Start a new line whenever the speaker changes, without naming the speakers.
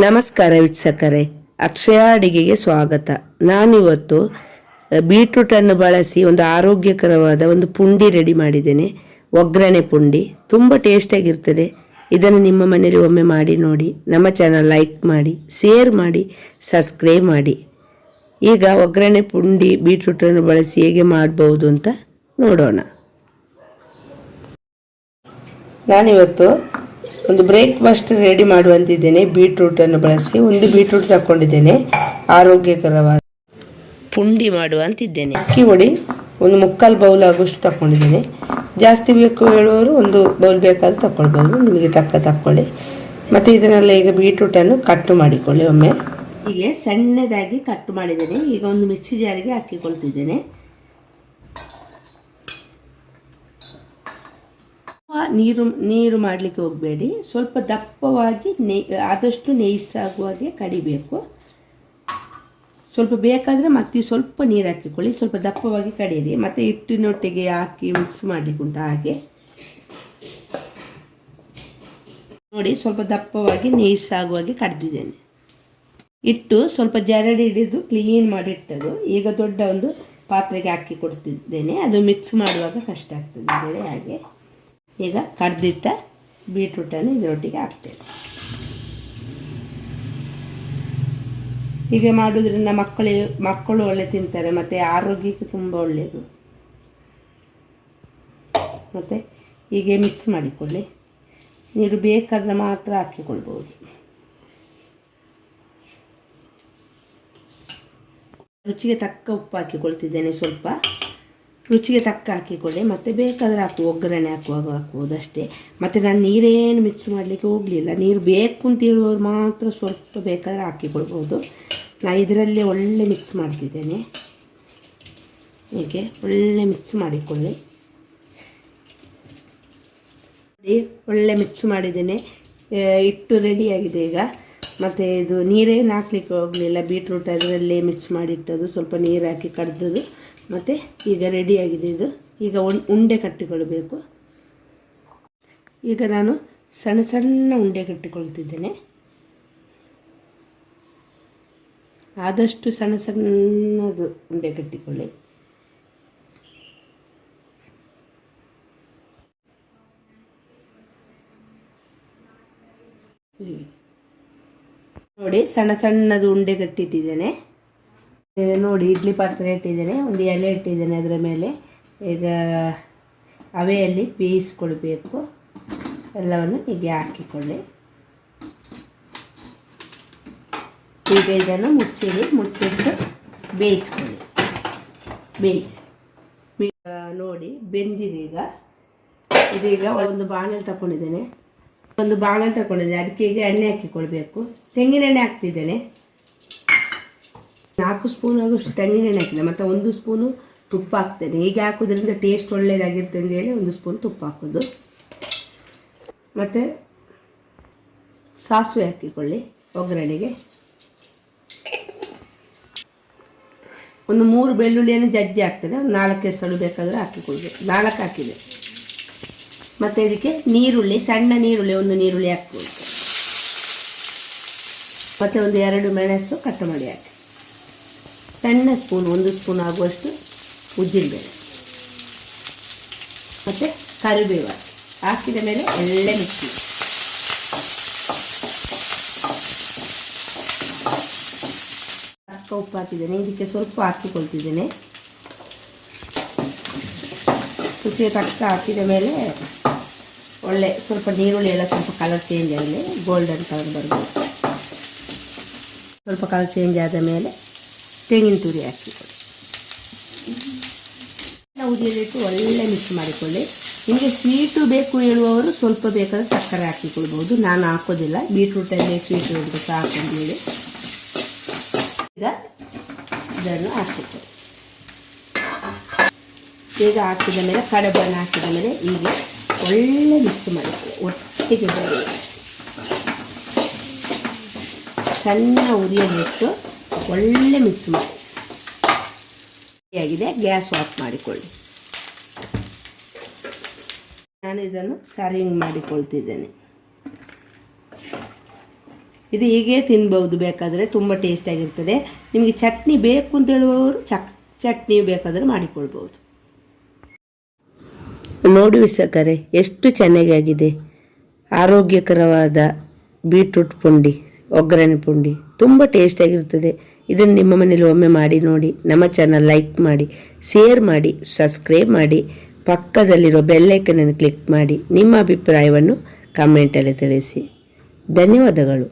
ನಮಸ್ಕಾರ ವೀಕ್ಷಕರೇ, ಅಕ್ಷಯ ಅಡಿಗೆಗೆ ಸ್ವಾಗತ. ನಾನಿವತ್ತು ಬೀಟ್ರೂಟನ್ನು ಬಳಸಿ ಒಂದು ಆರೋಗ್ಯಕರವಾದ ಒಂದು ಪುಂಡಿ ರೆಡಿ ಮಾಡಿದ್ದೇನೆ. ಒಗ್ಗರಣೆ ಪುಂಡಿ. ತುಂಬ ಟೇಸ್ಟಿಯಾಗಿರ್ತದೆ ಇದನ್ನು ನಿಮ್ಮ ಮನೇಲಿ ಒಮ್ಮೆ ಮಾಡಿ ನೋಡಿ. ನಮ್ಮ ಚಾನಲ್ ಲೈಕ್ ಮಾಡಿ, ಶೇರ್ ಮಾಡಿ, ಸಬ್ಸ್ಕ್ರೈಬ್ ಮಾಡಿ. ಈಗ ಒಗ್ಗರಣೆ ಪುಂಡಿ ಬೀಟ್ರೂಟನ್ನು ಬಳಸಿ ಹೇಗೆ ಮಾಡ್ಬೋದು ಅಂತ ನೋಡೋಣ. ನಾನಿವತ್ತು ಒಂದು ಬ್ರೇಕ್ಫಾಸ್ಟ್ ರೆಡಿ ಮಾಡುವಂತಿದ್ದೇನೆ. ಬೀಟ್ರೂಟನ್ನು ಬಳಸಿ ಒಂದು ಬೀಟ್ರೂಟ್ ತಕ್ಕೊಂಡಿದ್ದೇನೆ. ಆರೋಗ್ಯಕರವಾದ ಪುಂಡಿ ಮಾಡುವಂತಿದ್ದೇನೆ. ಅಕ್ಕಿ ಹೊಡಿ ಒಂದು ಮುಕ್ಕಾಲು ಬೌಲ್ ಆಗುವಷ್ಟು ತಗೊಂಡಿದ್ದೇನೆ ಜಾಸ್ತಿ ಬೇಕು ಹೇಳುವವರು ಒಂದು ಬೌಲ್ ಬೇಕಾದ್ರೆ ತಗೊಳ್ಬೋದು ನಿಮಗೆ ತಕ್ಕ ತಕ್ಕೊಳ್ಳಿ. ಮತ್ತು ಇದನ್ನೆಲ್ಲ ಈಗ ಬೀಟ್ರೂಟನ್ನು ಕಟ್ಟು ಮಾಡಿಕೊಳ್ಳಿ ಒಮ್ಮೆ. ಹೀಗೆ ಸಣ್ಣದಾಗಿ ಕಟ್ ಮಾಡಿದ್ದೇನೆ. ಈಗ ಒಂದು ಮಿಕ್ಸಿ ಜಾರಿಗೆ ಹಾಕಿಕೊಳ್ತಿದ್ದೇನೆ. ನೀರು ನೀರು ಮಾಡಲಿಕ್ಕೆ ಹೋಗಬೇಡಿ. ಸ್ವಲ್ಪ ದಪ್ಪವಾಗಿ ನೇ, ಆದಷ್ಟು ನೇಯ್ಸಾಗುವಾಗೆ ಕಡಿಬೇಕು. ಸ್ವಲ್ಪ ಬೇಕಾದರೆ ಮತ್ತೆ ಸ್ವಲ್ಪ ನೀರು ಹಾಕಿಕೊಳ್ಳಿ. ಸ್ವಲ್ಪ ದಪ್ಪವಾಗಿ ಕಡಿಯಿರಿ. ಮತ್ತು ಹಿಟ್ಟಿನೊಟ್ಟಿಗೆ ಹಾಕಿ ಮಿಕ್ಸ್ ಮಾಡಲಿಕ್ಕೆ ಉಂಟು ಹಾಗೆ. ನೋಡಿ, ಸ್ವಲ್ಪ ದಪ್ಪವಾಗಿ ನೇಯ್ಸಾಗುವಾಗೆ ಕಡ್ದಿದ್ದೇನೆ. ಇಟ್ಟು ಸ್ವಲ್ಪ ಜರಡಿ ಹಿಡಿದು ಕ್ಲೀನ್ ಮಾಡಿಟ್ಟದು. ಈಗ ದೊಡ್ಡ ಒಂದು ಪಾತ್ರೆಗೆ ಹಾಕಿ ಕೊಡ್ತಿದ್ದೇನೆ. ಅದು ಮಿಕ್ಸ್ ಮಾಡುವಾಗ ಕಷ್ಟ ಆಗ್ತದೆ. ಹಾಗೆ. ಈಗ ಕಡ್ದಿಟ್ಟ ಬೀಟ್ರೂಟನ್ನು ಇದರೊಟ್ಟಿಗೆ ಹಾಕ್ತೇವೆ. ಹೀಗೆ ಮಾಡೋದ್ರಿಂದ ಮಕ್ಕಳು ಮಕ್ಕಳು ಒಳ್ಳೆ ತಿಂತಾರೆ, ಮತ್ತು ಆರೋಗ್ಯಕ್ಕೆ ತುಂಬ ಒಳ್ಳೆಯದು. ಮತ್ತು ಹೀಗೆ ಮಿಕ್ಸ್ ಮಾಡಿಕೊಳ್ಳಿ. ನೀರು ಬೇಕಾದರೆ ಮಾತ್ರ ಹಾಕಿಕೊಳ್ಬೋದು ರುಚಿಗೆ ತಕ್ಕ ಉಪ್ಪು ಹಾಕಿಕೊಳ್ತಿದ್ದೇನೆ ಸ್ವಲ್ಪ. ರುಚಿಗೆ ತಕ್ಕ ಹಾಕಿಕೊಳ್ಳಿ. ಮತ್ತು ಬೇಕಾದರೆ ಹಾಕು, ಒಗ್ಗರಣೆ ಹಾಕುವಾಗ ಹಾಕ್ಬೋದು ಅಷ್ಟೇ. ಮತ್ತು ನಾನು ನೀರೇನು ಮಿಕ್ಸ್ ಮಾಡಲಿಕ್ಕೆ ಹೋಗಲಿಲ್ಲ. ನೀರು ಬೇಕು ಅಂತ ಹೇಳುವವರು ಮಾತ್ರ ಸ್ವಲ್ಪ ಬೇಕಾದರೆ ಹಾಕಿಕೊಳ್ಬೋದು ನಾನು ಇದರಲ್ಲೇ ಒಳ್ಳೆ ಮಿಕ್ಸ್ ಮಾಡ್ತಿದ್ದೇನೆ. ಹೀಗೆ ಒಳ್ಳೆ ಮಿಕ್ಸ್ ಮಾಡಿಕೊಳ್ಳಿ. ಒಳ್ಳೆ ಮಿಕ್ಸ್ ಮಾಡಿದ್ದೇನೆ. ಇಟ್ಟು ಹಿಟ್ಟು ರೆಡಿಯಾಗಿದೆ ಈಗ. ಮತ್ತು ಇದು ನೀರೇನು ಹಾಕ್ಲಿಕ್ಕೆ ಹೋಗಲಿಲ್ಲ. ಬೀಟ್ರೂಟ್ ಅದರಲ್ಲೇ ಮಿಕ್ಸ್ ಮಾಡಿಟ್ಟದು ಸ್ವಲ್ಪ ನೀರು ಹಾಕಿ ಕಡ್ದದು ಮತ್ತು ಈಗ ರೆಡಿಯಾಗಿದೆ ಇದು. ಈಗ ಉಂಡೆ ಕಟ್ಟಿಕೊಳ್ಬೇಕು. ಈಗ ನಾನು ಸಣ್ಣ ಸಣ್ಣ ಉಂಡೆ ಕಟ್ಟಿಕೊಳ್ತಿದ್ದೇನೆ. ಆದಷ್ಟು ಸಣ್ಣ ಸಣ್ಣದು ಉಂಡೆ ಕಟ್ಟಿಕೊಳ್ಳಿ. ನೋಡಿ, ಸಣ್ಣ ಸಣ್ಣದು ಉಂಡೆ ಕಟ್ಟಿಟ್ಟಿದ್ದೇನೆ. ನೋಡಿ, ಇಡ್ಲಿ ಪಾತ್ರೆ ಇಟ್ಟಿದ್ದೇನೆ, ಒಂದು ಎಲೆ ಇಟ್ಟಿದ್ದೇನೆ ಅದರ ಮೇಲೆ. ಈಗ ಅವೆಯಲ್ಲಿ ಬೇಯಿಸ್ಕೊಳ್ಬೇಕು. ಎಲ್ಲವನ್ನು ಹೀಗೆ ಹಾಕಿಕೊಳ್ಳಿ. ಈಗ ಇದನ್ನು ಮುಚ್ಚಿಡಿ, ಮುಚ್ಚಿಟ್ಟು ಬೇಯಿಸ್ಕೊಳ್ಳಿ. ಬೇಯಿಸಿ. ನೋಡಿ, ಬೆಂದಿದೆ ಈಗ. ಇದೀಗ ಒಂದು ಬಾಣಲ್ ತಗೊಂಡಿದ್ದೇನೆ ಒಂದು ಬಾಣಲ್ ತಗೊಂಡಿದ್ದೇನೆ ಅದಕ್ಕೆ ಈಗ ಎಣ್ಣೆ ಹಾಕಿಕೊಳ್ಬೇಕು. ತೆಂಗಿನ ಎಣ್ಣೆ ಹಾಕ್ತಿದ್ದೇನೆ. ನಾಲ್ಕು ಸ್ಪೂನ್ ಆಗೋಷ್ಟು ತೆಂಗಿನೆಣ್ಣೆ ಹಾಕಿದೆ ಮತ್ತು ಒಂದು ಸ್ಪೂನು ತುಪ್ಪ ಹಾಕ್ತೇನೆ. ಹೀಗೆ ಹಾಕೋದ್ರಿಂದ ಟೇಸ್ಟ್ ಒಳ್ಳೆಯದಾಗಿರುತ್ತೆ ಅಂತ ಹೇಳಿ ಒಂದು ಸ್ಪೂನ್ ತುಪ್ಪ ಹಾಕೋದು. ಮತ್ತು ಸಾಸಿವೆ ಹಾಕಿಕೊಳ್ಳಿ ಒಗ್ಗರಣೆಗೆ. ಒಂದು ಮೂರು ಬೆಳ್ಳುಳ್ಳಿಯನ್ನು ಜಜ್ಜಿ ಹಾಕ್ತೇನೆ. ಒಂದು ನಾಲ್ಕು ಹೆಸರು ಬೇಕಾದರೆ ಹಾಕಿಕೊಳ್ಳಿ. ನಾಲ್ಕು ಹಾಕಿದೆ. ಮತ್ತು ಇದಕ್ಕೆ ನೀರುಳ್ಳಿ, ಸಣ್ಣ ನೀರುಳ್ಳಿ, ಒಂದು ನೀರುಳ್ಳಿ ಹಾಕ್ಬೋದು ಮತ್ತು ಒಂದು ಎರಡು ಮೆಣಸು ಕಟ್ ಮಾಡಿ ಹಾಕಿ. ಸಣ್ಣ ಸ್ಪೂನ್, ಒಂದು ಸ್ಪೂನ್ ಆಗುವಷ್ಟು ಉದ್ದಿನಬೇಳೆ ಮತ್ತು ಕರಿಬೇವ ಹಾಕಿದ ಮೇಲೆ ಒಳ್ಳೆ ಮಿಕ್ಸಿ ಅಕ್ಕ ಉಪ್ಪು ಹಾಕಿದ್ದೇನೆ. ಇದಕ್ಕೆ ಸ್ವಲ್ಪ ಹಾಕಿಕೊಳ್ತಿದ್ದೇನೆ. ರುಚಿಗೆ ತಕ್ಕ ಹಾಕಿದ ಮೇಲೆ ಒಳ್ಳೆ ಸ್ವಲ್ಪ ನೀರುಳ್ಳಿ ಎಲ್ಲ ಸ್ವಲ್ಪ ಕಲರ್ ಚೇಂಜ್ ಆಗಲಿ ಗೋಲ್ಡನ್ ಕಲರ್ ಬರಬೇಕು ಸ್ವಲ್ಪ ಕಲರ್ ಚೇಂಜ್ ಆದ ಮೇಲೆ ತೆಂಗಿನ ತುರಿ ಹಾಕಿಕೊಳ್ಳಿ ಉದಿಯಲ್ಲಿಟ್ಟು ಒಳ್ಳೆ ಮಿಕ್ಸ್ ಮಾಡಿಕೊಳ್ಳಿ. ನಿಮಗೆ ಸ್ವೀಟು ಬೇಕು ಹೇಳುವವರು ಸ್ವಲ್ಪ ಬೇಕಾದ್ರೆ ಸಕ್ಕರೆ ಹಾಕಿಕೊಳ್ಬೋದು ನಾನು ಹಾಕೋದಿಲ್ಲ. ಬೀಟ್ರೂಟಲ್ಲಿ ಸ್ವೀಟ್ ಉಂಟು ಸಾಕು ಅಂತೇಳಿ ಈಗ ಇದನ್ನು ಹಾಕಿಕೊಳ್ಳಿ. ಈಗ ಹಾಕಿದ ಮೇಲೆ ಕಡಬನ್ನು ಹಾಕಿದ ಮೇಲೆ ಹೀಗೆ ಒಳ್ಳೆ ಮಿಕ್ಸ್ ಮಾಡಿಕೊಳ್ಳಿ. ಒಟ್ಟಿಗೆ ಬರಲಿ ಸಣ್ಣ ಉರಿಯಲ್ಲಿಟ್ಟು ಒಳ್ಳೆ ಮಿಕ್ಸ್ ಮಾಡಿ. ಆಗಿದೆ ಗ್ಯಾಸ್ ಆಫ್ ಮಾಡಿಕೊಳ್ಳಿ. ನಾನು ಇದನ್ನು ಸರ್ವಿಂಗ್ ಮಾಡಿಕೊಳ್ತಿದ್ದೇನೆ. ಇದು ಹೀಗೆ ತಿನ್ಬೋದು ಬೇಕಾದರೆ ತುಂಬ ಟೇಸ್ಟಾಗಿರ್ತದೆ ನಿಮಗೆ ಚಟ್ನಿ ಬೇಕು ಅಂತ ಹೇಳುವವರು ಚಕ್, ಚಟ್ನಿ ಬೇಕಾದರೆ ಮಾಡಿಕೊಳ್ಬೋದು ನೋಡಿ ವಿಸಕರೆ ಎಷ್ಟು ಚೆನ್ನಾಗಿ ಆಗಿದೆ ಆರೋಗ್ಯಕರವಾದ ಬೀಟ್ರೂಟ್ ಪುಂಡಿ, ಒಗ್ಗರಣೆ ಪುಂಡಿ, ತುಂಬ ಟೇಸ್ಟಾಗಿರ್ತದೆ ಇದನ್ನು ನಿಮ್ಮ ಮನೇಲಿ ಒಮ್ಮೆ ಮಾಡಿ ನೋಡಿ, ನಮ್ಮ ಚಾನಲ್ ಲೈಕ್ ಮಾಡಿ ಶೇರ್ ಮಾಡಿ ಸಬ್ಸ್ಕ್ರೈಬ್ ಮಾಡಿ, ಪಕ್ಕದಲ್ಲಿರೋ ಬೆಲ್ಲೈಕನನ್ನು ಕ್ಲಿಕ್ ಮಾಡಿ, ನಿಮ್ಮ ಅಭಿಪ್ರಾಯವನ್ನು ಕಮೆಂಟಲ್ಲಿ ತಿಳಿಸಿ. ಧನ್ಯವಾದಗಳು.